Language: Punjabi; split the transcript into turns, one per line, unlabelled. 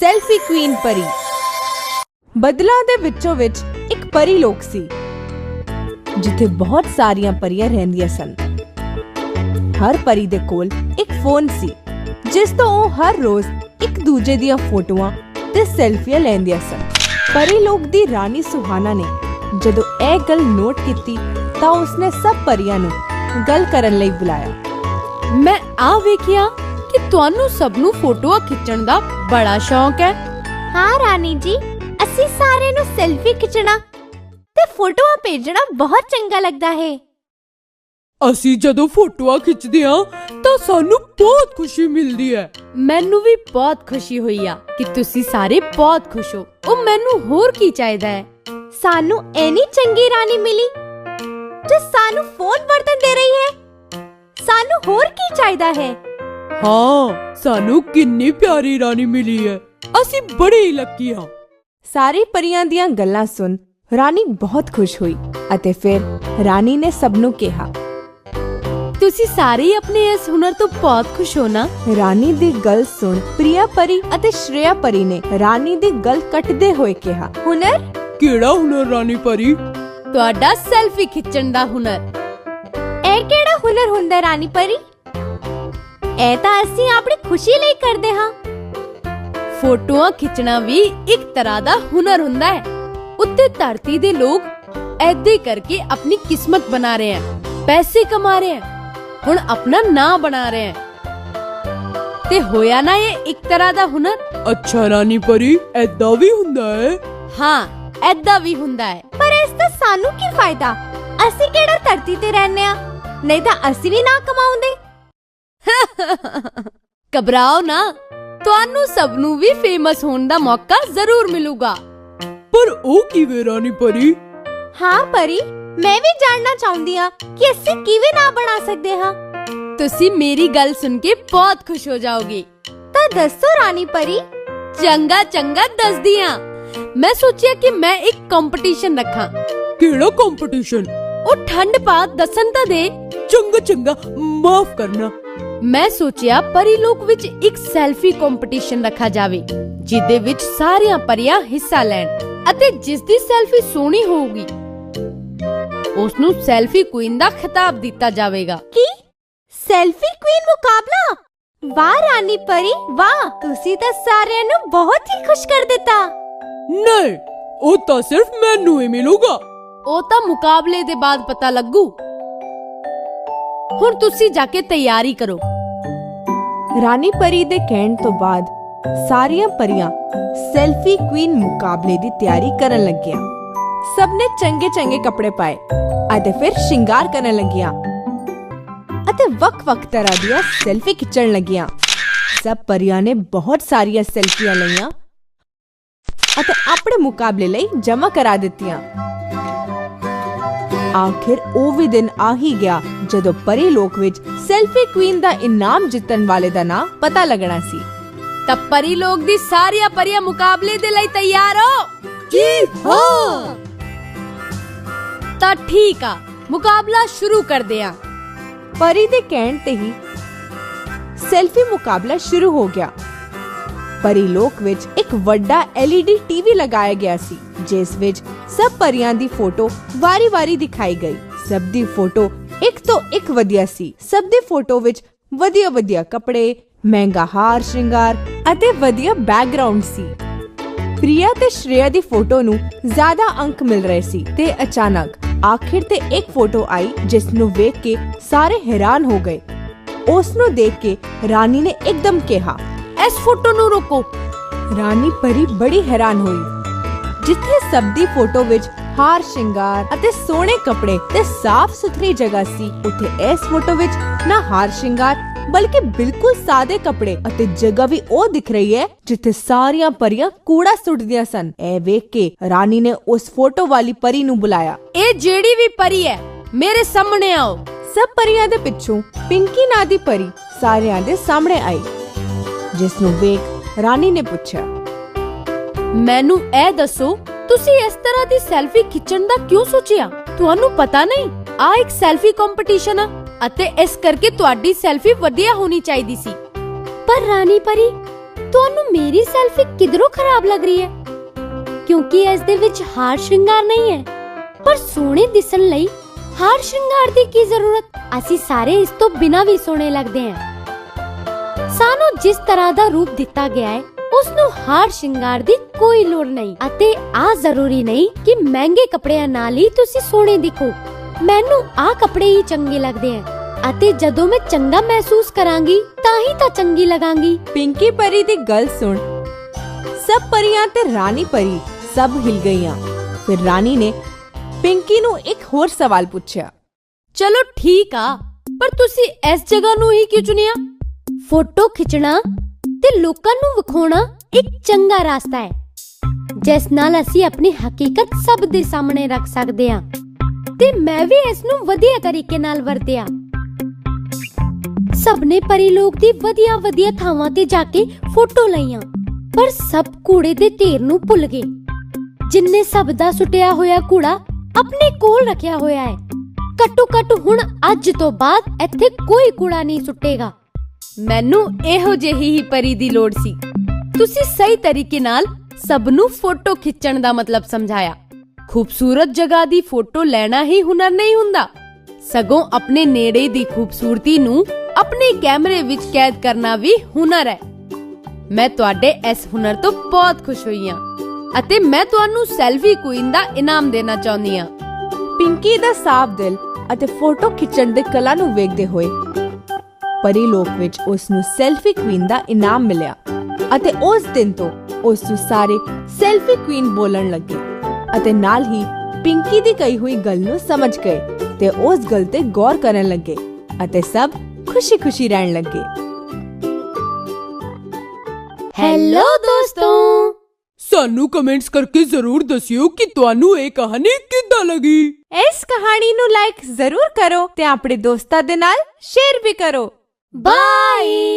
ਸੈਲਫੀ ਕੁਈਨ ਪਰੀ। ਬਦਲਾਂ ਦੇ ਵਿੱਚੋਂ ਵਿੱਚ ਇੱਕ ਪਰੀ ਲੋਕ ਸੀ, ਜਿੱਥੇ ਬਹੁਤ ਸਾਰੀਆਂ ਪਰੀਆਂ ਰਹਿੰਦੀਆਂ ਸਨ। ਹਰ ਪਰੀ ਦੇ ਕੋਲ ਇੱਕ ਫੋਨ ਸੀ, ਜਿਸ ਤੋਂ ਉਹ ਹਰ ਰੋਜ਼ ਇੱਕ ਦੂਜੇ ਦੀਆਂ ਫੋਟੋਆਂ ਤੇ ਸੈਲਫੀਆਂ ਲੈਂਦੀਆਂ ਸਨ। ਪਰੀ ਲੋਕ ਦੀ ਰਾਣੀ ਸੁਹਾਨਾ ਨੇ ਜਦੋਂ ਇਹ ਗੱਲ ਨੋਟ ਕੀਤੀ ਤਾਂ ਉਸਨੇ ਸਭ ਪਰੀਆਂ ਨੂੰ ਗੱਲ ਕਰਨ ਲਈ ਬੁਲਾਇਆ।
ਮੈਂ ਆ ਵੇਖਿਆ ਤੁਹਾਨੂੰ ਸਭ ਨੂੰ ਫੋਟੋਆਂ ਖਿੱਚਣ ਦਾ ਬੜਾ ਸ਼ੌਂਕ ਹੈ।
ਹਾਂ ਰਾਣੀ ਜੀ ਅਸੀਂ ਸਾਰੇ ਨੂੰ ਸੈਲਫੀ ਖਿੱਚਣਾ ਤੇ ਫੋਟੋਆਂ ਭੇਜਣਾ ਬਹੁਤ ਚੰਗਾ ਲੱਗਦਾ ਹੈ।
ਅਸੀਂ ਜਦੋਂ ਫੋਟੋਆਂ ਖਿੱਚਦੇ ਹਾਂ ਤਾਂ ਸਾਨੂੰ ਬਹੁਤ ਖੁਸ਼ੀ ਮਿਲਦੀ ਹੈ।
ਮੈਨੂੰ ਵੀ ਬਹੁਤ ਖੁਸ਼ੀ ਹੋਈ ਆ ਕਿ ਤੁਸੀਂ ਸਾਰੇ ਬਹੁਤ ਖੁਸ਼ ਹੋ। ਉਹ ਮੈਨੂੰ ਹੋਰ ਕੀ ਚਾਹੀਦਾ ਹੈ?
ਸਾਨੂੰ ਐਨੀ ਚੰਗੀ ਰਾਣੀ ਮਿਲੀ ਜੋ ਸਾਨੂੰ ਫੋਨ ਵਰਤਨ ਦੇ ਰਹੀ ਹੈ। ਸਾਨੂੰ ਹੋਰ ਕੀ ਚਾਹੀਦਾ ਹੈ?
ਹਾਂ ਸਾਨੂੰ ਕਿੰਨੀ ਪਿਆਰੀ ਰਾਣੀ ਮਿਲੀ ਹੈ। ਅਸੀਂ ਬੜੇ ਹੀ ਲੱਕੀ ਹਾਂ।
ਸਾਰੀ ਪਰੀਆਂ ਦੀਆਂ ਗੱਲਾਂ ਸੁਣ ਰਾਣੀ ਬਹੁਤ ਖੁਸ਼ ਹੋਈ ਅਤੇ ਫਿਰ ਰਾਣੀ ਨੇ ਸਭ ਨੂੰ ਕਿਹਾ
ਤੁਸੀਂ ਸਾਰੇ ਹੀ ਆਪਣੇ ਇਸ ਹੁਨਰ ਤੋਂ ਬਹੁਤ ਖੁਸ਼ ਹੋ ਨਾ?
ਰਾਣੀ ਦੀ ਗੱਲ ਸੁਣ ਪ੍ਰਿਆ ਪਰੀ ਅਤੇ ਸ਼੍ਰੇਆ ਪਰੀ ਨੇ ਰਾਣੀ ਦੀ ਗੱਲ ਕੱਟਦੇ ਹੋਏ ਕਿਹਾ
ਹੁਨਰ?
ਕਿਹੜਾ ਹੁਨਰ ਰਾਣੀ ਪਰੀ?
ਤੁਹਾਡਾ ਸੈਲਫੀ ਖਿੱਚਣ ਦਾ ਹੁਨਰ।
ਇਹ ਕਿਹੜਾ ਹੁਨਰ ਹੁੰਦਾ ਰਾਣੀ ਪਰੀ? ਇਹ ਤਾਂ ਅਸੀਂ ਆਪਣੀ ਖੁਸ਼ੀ ਲਈ ਕਰਦੇ ਹਾਂ।
ਫੋਟੋਆਂ ਖਿੱਚਣਾ ਵੀ ਇੱਕ ਤਰ੍ਹਾਂ ਦਾ ਹੁਨਰ ਹੁੰਦਾ ਹੈ। ਉੱਤੇ ਧਰਤੀ ਦੇ ਲੋਕ ਐਦੇ ਕਰਕੇ ਆਪਣੀ ਕਿਸਮਤ ਬਣਾ ਰਹੇ ਹਨ ਪੈਸੇ ਕਮਾ ਰਹੇ ਹਨ ਹੁਣ ਆਪਣਾ ਨਾਂ ਬਣਾ ਰਹੇ ਹਨ ਤੇ ਹੋਇਆ ਨਾ ਇਹ ਇੱਕ ਤਰ੍ਹਾਂ ਦਾ ਹੁਨਰ?
ਅੱਛਾ ਰਾਣੀ ਪਰੀ ਐਦਾਂ ਵੀ ਹੁੰਦਾ ਹੈ?
ਹਾਂ ਐਦਾ ਵੀ ਹੁੰਦਾ ਹੈ।
ਪਰ ਇਸ ਦਾ ਸਾਨੂੰ ਕੀ ਫਾਇਦਾ? ਅਸੀਂ ਕਿਹੜਾ ਧਰਤੀ ਤੇ ਰਹਿੰਦੇ ਆ ਨਹੀਂ ਤਾਂ ਅਸੀਂ ਵੀ ਨਾ ਕਮਾਉਂਦੇ।
ਘਬਰਾਓ ਨਾ। ਤੁਹਾਨੂੰ ਸਭ ਨੂੰ ਵੀ ਫੇਮਸ ਹੋਣ ਦਾ ਮੌਕਾ ਜ਼ਰੂਰ ਮਿਲੂਗਾ।
ਪਰ ਉਹ ਕਿਵੇਂ ਰਾਣੀ ਪਰੀ?
ਹਾਂ ਪਰੀ ਮੈਂ ਵੀ ਜਾਣਨਾ ਚਾਹੁੰਦੀ ਆ ਕਿ ਅਸੀਂ ਕਿਵੇਂ ਨਾ ਬਣਾ ਸਕਦੇ ਹਾਂ।
ਤੁਸੀਂ ਮੇਰੀ ਗੱਲ ਸੁਣ ਕੇ ਬਹੁਤ ਖੁਸ਼ ਹੋ ਜਾਓਗੇ।
ਤਾਂ ਦੱਸੋ ਰਾਣੀ ਪਰੀ
ਚੰਗਾ ਚੰਗਾ ਦੱਸਦੀ ਹਾਂ। ਮੈਂ ਸੋਚਿਆ ਕਿ ਮੈਂ ਇੱਕ ਕੰਪੀਟੀਸ਼ਨ ਰੱਖਾਂ।
ਕਿਹੜਾ ਕੰਪੀਟੀਸ਼ਨ
ਉਹ ਠੰਡ ਪਾ ਦੱਸਣ ਤਾਂ ਦੇ।
ਚੰਗਾ ਚੰਗਾ ਮਾਫ ਕਰਨਾ।
ਮੈਂ ਸੋਚਿਆ ਪਰੀ ਲੋਕ ਵਿੱਚ ਇੱਕ ਸੈਲਫੀ ਕੰਪੀਟੀਸ਼ਨ ਰੱਖਾ ਜਾਵੇ ਜਿਦੇ ਵਿੱਚ ਸਾਰੀਆਂ ਪਰੀਆਂ ਹਿੱਸਾ ਲੈਣ ਅਤੇ ਜਿਸ ਦੀ ਸੈਲਫੀ ਸੋਹਣੀ ਹੋਊਗੀ ਉਸ ਨੂੰ ਸੈਲਫੀ ਕੁਈਨ ਦਾ ਖਿਤਾਬ ਦਿੱਤਾ ਜਾਵੇਗਾ।
ਕੀ? ਸੈਲਫੀ ਕੁਈਨ ਮੁਕਾਬਲਾ? ਵਾਹ ਰਾਣੀ ਪਰੀ ਵਾਹ! ਤੁਸੀਂ ਤਾਂ ਸਾਰਿਆਂ ਨੂੰ ਬਹੁਤ ਹੀ ਖੁਸ਼ ਕਰ ਦਿੱਤਾ।
ਨਹੀਂ ਉਹ ਤਾਂ ਸਿਰਫ ਮੈਨੂੰ ਹੀ ਮਿਲੂਗਾ।
ਉਹ ਤਾਂ ਮੁਕਾਬਲੇ ਦੇ ਬਾਅਦ ਪਤਾ ਲੱਗੂ। ਹੁਣ ਤੁਸੀਂ ਜਾ ਕੇ ਤਿਆਰੀ ਕਰੋ।
ਰਾਣੀ ਪਰੀ ਦੇ ਕਹਿਣ ਤੋਂ ਬਾਅਦ ਸਾਰੀਆਂ ਪਰੀਆਂ ਸੈਲਫੀ ਕੁਈਨ ਮੁਕਾਬਲੇ ਦੀ ਤਿਆਰੀ ਕਰਨ ਲੱਗੀਆਂ। ਸਭ ਨੇ ਚੰਗੇ ਚੰਗੇ ਕੱਪੜੇ ਪਾਏ ਅਤੇ ਫਿਰ ਸ਼ਿੰਗਾਰ ਕਰਨ ਲੱਗੀਆਂ ਅਤੇ ਵੱਖ-ਵੱਖ ਤਰ੍ਹਾਂ ਦੀਆਂ ਸੈਲਫੀ ਖਿੱਚਣ ਲੱਗੀਆਂ। ਸਭ ਪਰੀਆਂ ਨੇ ਬਹੁਤ ਸਾਰੀਆਂ ਸੈਲਫੀਆਂ ਲਈਆਂ ਅਤੇ ਆਪਣੇ ਮੁਕਾਬਲੇ ਲਈ ਜਮ੍ਹਾਂ ਕਰਾ ਦਿੱਤੀਆਂ। ਆਖਿਰ ਉਹ ਵੀ ਦਿਨ ਆ ਹੀ ਗਿਆ ਜਦੋਂ ਪਰੀ ਲੋਕ ਵਿੱਚ ਸੈਲਫੀ ਕੁਈਨ ਦਾ ਇਨਾਮ ਜਿੱਤਣ ਵਾਲੇ ਦਾ ਨਾਮ ਪਤਾ ਲੱਗਣਾ ਸੀ।
ਤਾਂ ਪਰੀ ਲੋਕ ਦੀ ਸਾਰੀਆਂ ਪਰੀਆਂ ਮੁਕਾਬਲੇ ਦੇ ਲਈ ਤਿਆਰ ਹੋ!
ਜੀ ਹਾਂ!
ਤਾਂ ਠੀਕ ਆ ਮੁਕਾਬਲਾ ਸ਼ੁਰੂ ਕਰਦੇ ਆ।
ਪਰੀ ਦੇ ਕਹਿਣ ਤੇ ਹੀ ਸੈਲਫੀ ਮੁਕਾਬਲਾ ਸ਼ੁਰੂ ਹੋ ਗਿਆ। ਪਰੀ ਲੋਕ ਵਿੱਚ ਇੱਕ ਵੱਡਾ LED ਟੀਵੀ ਲਗਾਇਆ ਗਿਆ ਸੀ ਜਿਸ ਵਿੱਚ ਸਭ ਪਰੀਆਂ ਦੀ ਫੋਟੋ ਵਾਰੀ-ਵਾਰੀ ਦਿਖਾਈ ਗਈ। ਸਭ ਦੀ ਫੋਟੋ ਇੱਕ ਤੋਂ ਇੱਕ ਵਧੀਆ ਸੀ। ਸਭ ਦੀ ਫੋਟੋ ਵਿੱਚ ਵਧੀਆ-ਵਧੀਆ ਕੱਪੜੇ, ਮਹਿੰਗਾ ਹਾਰ, ਸ਼ਿੰਗਾਰ ਅਤੇ ਵਧੀਆ ਬੈਕਗ੍ਰਾਉਂਡ ਸੀ। ਪ੍ਰਿਆ ਤੇ ਸ਼੍ਰੇਆ ਦੀ ਫੋਟੋ ਨੂੰ ਜ਼ਿਆਦਾ ਅੰਕ ਮਿਲ ਰਹੇ ਸੀ ਤੇ ਅਚਾਨਕ ਆਖਿਰ ਤੇ ਇੱਕ ਫੋਟੋ ਆਈ ਜਿਸ ਨੂੰ ਵੇਖ ਕੇ ਸਾਰੇ ਹੈਰਾਨ ਹੋ ਗਏ। ਉਸ ਨੂੰ ਦੇਖ ਕੇ ਰਾਣੀ ਨੇ ਇੱਕਦਮ ਕਿਹਾ,
ਇਸ ਫੋਟੋ ਨੂੰ ਰੋਕੋ।
ਰਾਣੀ ਪਰੀ ਬੜੀ ਹੈਰਾਨ ਹੋਈ। ਜਿੱਥੇ ਸਭ ਦੀ ਫੋਟੋ ਵਿੱਚ ਹਾਰ, ਸ਼ਿੰਗਾਰ ਅਤੇ ਸੋਹਣੇ ਕੱਪੜੇ ਤੇ ਸਾਫ਼ ਸੁਥਰੀ ਜਗ੍ਹਾ ਸੀ, ਉੱਥੇ ਇਸ ਫੋਟੋ ਵਿੱਚ ਨਾ ਹਾਰ, ਸ਼ਿੰਗਾਰ ਬਲਕਿ ਬਿਲਕੁਲ ਸਾਦੇ ਕੱਪੜੇ ਅਤੇ ਜਗ੍ਹਾ ਵੀ ਉਹ ਦਿਖ ਰਹੀ ਹੈ ਜਿੱਥੇ ਸਾਰੀਆਂ ਪਰੀਆਂ ਕੂੜਾ ਸੁੱਟਦੀਆਂ ਸਨ। ਇਹ ਵੇਖ ਕੇ ਰਾਣੀ ਨੇ ਉਸ ਫੋਟੋ ਵਾਲੀ ਪਰੀ ਨੂੰ ਬੁਲਾਇਆ।
ਇਹ ਜਿਹੜੀ ਵੀ ਪਰੀ ਹੈ, ਮੇਰੇ ਸਾਹਮਣੇ ਆਓ।
ਸਭ ਪਰੀਆਂ ਦੇ ਪਿੱਛੋਂ ਪਿੰਕੀ ਨਾਂ ਦੀ ਪਰੀ ਸਾਰਿਆਂ ਦੇ ਸਾਹਮਣੇ ਆਈ, ਜਿਸ ਨੂੰ ਵੇਖ ਰਾਣੀ ਨੇ ਪੁੱਛਿਆ
ਮੈਨੂੰ ਇਹ ਦੱਸੋ, ਤੁਸੀਂ ਇਸ ਤਰ੍ਹਾਂ ਦੀ ਸੈਲਫੀ ਖਿੱਚਣ ਦਾ ਕਿਉਂ ਸੋਚਿਆ? ਤੁਹਾਨੂੰ ਪਤਾ ਨਹੀਂ ਆ ਇੱਕ ਸੈਲਫੀ ਕੰਪੀਟੀਸ਼ਨ ਆ ਅਤੇ ਇਸ ਕਰਕੇ ਤੁਹਾਡੀ ਸੈਲਫੀ ਵਧੀਆ ਹੋਣੀ ਚਾਹੀਦੀ ਸੀ। ਪਰ ਰਾਣੀ ਪਰੀ, ਤੁਹਾਨੂੰ ਮੇਰੀ ਸੈਲਫੀ ਕਿਧਰੋਂ ਖਰਾਬ ਲੱਗ ਰਹੀ ਹੈ? ਕਿਉਂਕਿ ਇਸ ਦੇ ਵਿੱਚ ਹਾਰ ਸ਼ਿੰਗਾਰ ਨਹੀਂ ਹੈ। ਪਰ ਸੋਹਣੇ ਦਿਸਣ ਲਈ ਹਾਰ ਸ਼ਿੰਗਾਰ ਦੀ ਕੀ ਜ਼ਰੂਰਤ? ਅਸੀਂ ਸਾਰੇ ਇਸ ਤੋਂ ਬਿਨਾਂ ਵੀ ਸੋਹਣੇ ਲੱਗਦੇ ਹਾਂ। ਸਾਨੂੰ ਜਿਸ ਤਰ੍ਹਾਂ ਦਾ ਰੂਪ ਦਿੱਤਾ ਗਿਆ ਹੈ ਉਸ ਨੂੰ ਹਾਰ ਸ਼ਿੰਗਾਰ ਦੀ ਕੋਈ ਲੋੜ ਨਹੀਂ। ਅਤੇ ਆ ਜ਼ਰੂਰੀ ਨਹੀਂ ਕਿ ਮਹਿੰਗੇ ਕੱਪੜਿਆਂ ਨਾਲ ਹੀ ਤੁਸੀਂ ਸੋਹਣੇ ਦਿਖੋ। ਮੈਨੂੰ ਆ ਕੱਪੜੇ ਹੀ ਚੰਗੇ ਲੱਗਦੇ ਹਨ ਅਤੇ ਜਦੋਂ ਮੈਂ ਚੰਗਾ ਮਹਿਸੂਸ ਕਰਾਂਗੀ ਤਾਂ ਹੀ ਤਾਂ ਚੰਗੀ ਲਗਾਂਗੀ।
ਪਿੰਕੀ ਪਰੀ ਦੀ ਗੱਲ ਸੁਣ। ਸਭ ਪਰੀਆਂ ਤੇ ਰਾਣੀ ਪਰੀ ਸਭ ਹਿਲ ਗਈਆਂ। ਫਿਰ ਰਾਣੀ ਨੇ ਪਿੰਕੀ ਨੂੰ ਇੱਕ ਹੋਰ ਸਵਾਲ ਪੁੱਛਿਆ।
ਚਲੋ ਠੀਕ ਆ ਪਰ ਤੁਸੀਂ ਇਸ ਜਗ੍ਹਾ ਨੂੰ ਹੀ ਕਿਉਂ ਚੁਣਿਆ?
ਫੋਟੋ ਖਿੱਚਣਾ ਤੇ ਲੋਕਾਂ ਨੂੰ ਵਿਖਾਉਣਾ ਇੱਕ ਚੰਗਾ ਰਾਸਤਾ ਹੈ। ਜਿਸ ਨਾਲ ਅਸੀਂ ਆਪਣੀ ਹਕੀਕਤ ਸਭ ਦੇ ਸਾਹਮਣੇ ਰੱਖ ਸਕਦੇ ਹਾਂ ਤੇ ਮੈਂ ਵੀ ਇਸ ਨੂੰ ਵਧੀਆ ਤਰੀਕੇ ਨਾਲ ਵਰਤਿਆ। ਸਭ ਨੇ ਪਰੀ ਲੋਕ ਦੀ ਵਧੀਆ ਵਧੀਆ ਥਾਵਾਂ ਤੇ ਜਾ ਕੇ ਫੋਟੋ ਲਈਆਂ, ਪਰ ਸਭ ਕੂੜੇ ਦੇ ਢੇਰ ਨੂੰ ਭੁੱਲ ਗਏ। ਜਿੰਨੇ ਸਭ ਦਾ ਸੁਟਿਆ ਹੋਇਆ ਕੂੜਾ ਆਪਣੇ ਕੋਲ ਰੱਖਿਆ ਹੋਇਆ ਹੈ। ਘੱਟੋ ਘੱਟ ਹੁਣ ਅੱਜ ਤੋਂ ਬਾਅਦ ਇੱਥੇ ਕੋਈ ਕੂੜਾ ਨਹੀਂ ਸੁੱਟੇਗਾ।
ਮੈਨੂੰ ਇਹੋ ਜਿਹੀ ਹੀ ਪਰੀ ਦੀ ਲੋੜ ਸੀ। ਤੁਸੀਂ ਸਹੀ ਤਰੀਕੇ ਨਾਲ ਸਭ ਨੂੰ ਫੋਟੋ ਖਿੱਚਣ ਦਾ ਮਤਲਬ ਸਮਝਾਇਆ। ਖੂਬਸੂਰਤ ਜਗ੍ਹਾ ਦੀ ਫੋਟੋ ਲੈਣਾ ਹੀ ਹੁਨਰ ਨਹੀਂ ਹੁੰਦਾ। ਸਗੋਂ ਆਪਣੇ ਨੇੜੇ ਦੀ ਖੂਬਸੂਰਤੀ ਨੂੰ ਆਪਣੇ ਕੈਮਰੇ ਵਿੱਚ ਕੈਦ ਕਰਨਾ ਵੀ ਹੁਨਰ ਹੈ। ਮੈਂ ਤੁਹਾਡੇ ਇਸ ਹੁਨਰ ਤੋਂ ਬਹੁਤ ਖੁਸ਼ ਹੋਈ ਹਾਂ ਅਤੇ ਮੈਂ ਤੁਹਾਨੂੰ ਸੈਲਫੀ ਕੁਈਨ ਦਾ ਇਨਾਮ ਦੇਣਾ ਚਾਹੁੰਦੀ ਹਾਂ।
ਪਿੰਕੀ ਦਾ ਸਾਫ਼ ਦਿਲ ਅਤੇ ਫੋਟੋ ਖਿੱਚਣ ਦੇ ਕਲਾ ਨੂੰ ਵੇਖਦੇ ਹੋਏ ਪਰੀ ਲੋਕ ਵਿੱਚ ਉਸ ਨੂੰ ਸੈਲਫੀ ਕੁਈਨ ਦਾ ਇਨਾਮ ਮਿਲਿਆ ਅਤੇ ਉਸ ਦਿਨ ਤੋਂ ਉਸ ਨੂੰ ਸਾਰੇ ਸੈਲਫੀ ਕੁਈਨ ਬੋਲਣ ਲੱਗੇ ਅਤੇ ਨਾਲ ਹੀ ਪਿੰਕੀ ਦੀ ਕਹੀ ਹੋਈ ਗੱਲ ਨੂੰ ਸਮਝ ਗਏ ਤੇ ਉਸ ਗੱਲ ਤੇ ਗੌਰ ਕਰਨ ਲੱਗੇ ਅਤੇ ਸਭ ਖੁਸ਼ੀ-ਖੁਸ਼ੀ ਰਹਿਣ ਲੱਗੇ।
ਹੈਲੋ ਦੋਸਤੋ।
ਸਾਨੂੰ ਕਮੈਂਟਸ ਕਰਕੇ ਜ਼ਰੂਰ ਦੱਸਿਓ ਕਿ ਤੁਹਾਨੂੰ ਇਹ ਕਹਾਣੀ ਕਿੱਦਾਂ ਲੱਗੀ?
ਇਸ ਕਹਾਣੀ ਨੂੰ ਲਾਈਕ ਜ਼ਰੂਰ ਕਰੋ ਤੇ ਆਪਣੇ ਦੋਸਤਾਂ ਦੇ ਨਾਲ ਸ਼ੇਅਰ ਵੀ ਕਰੋ।
Bye!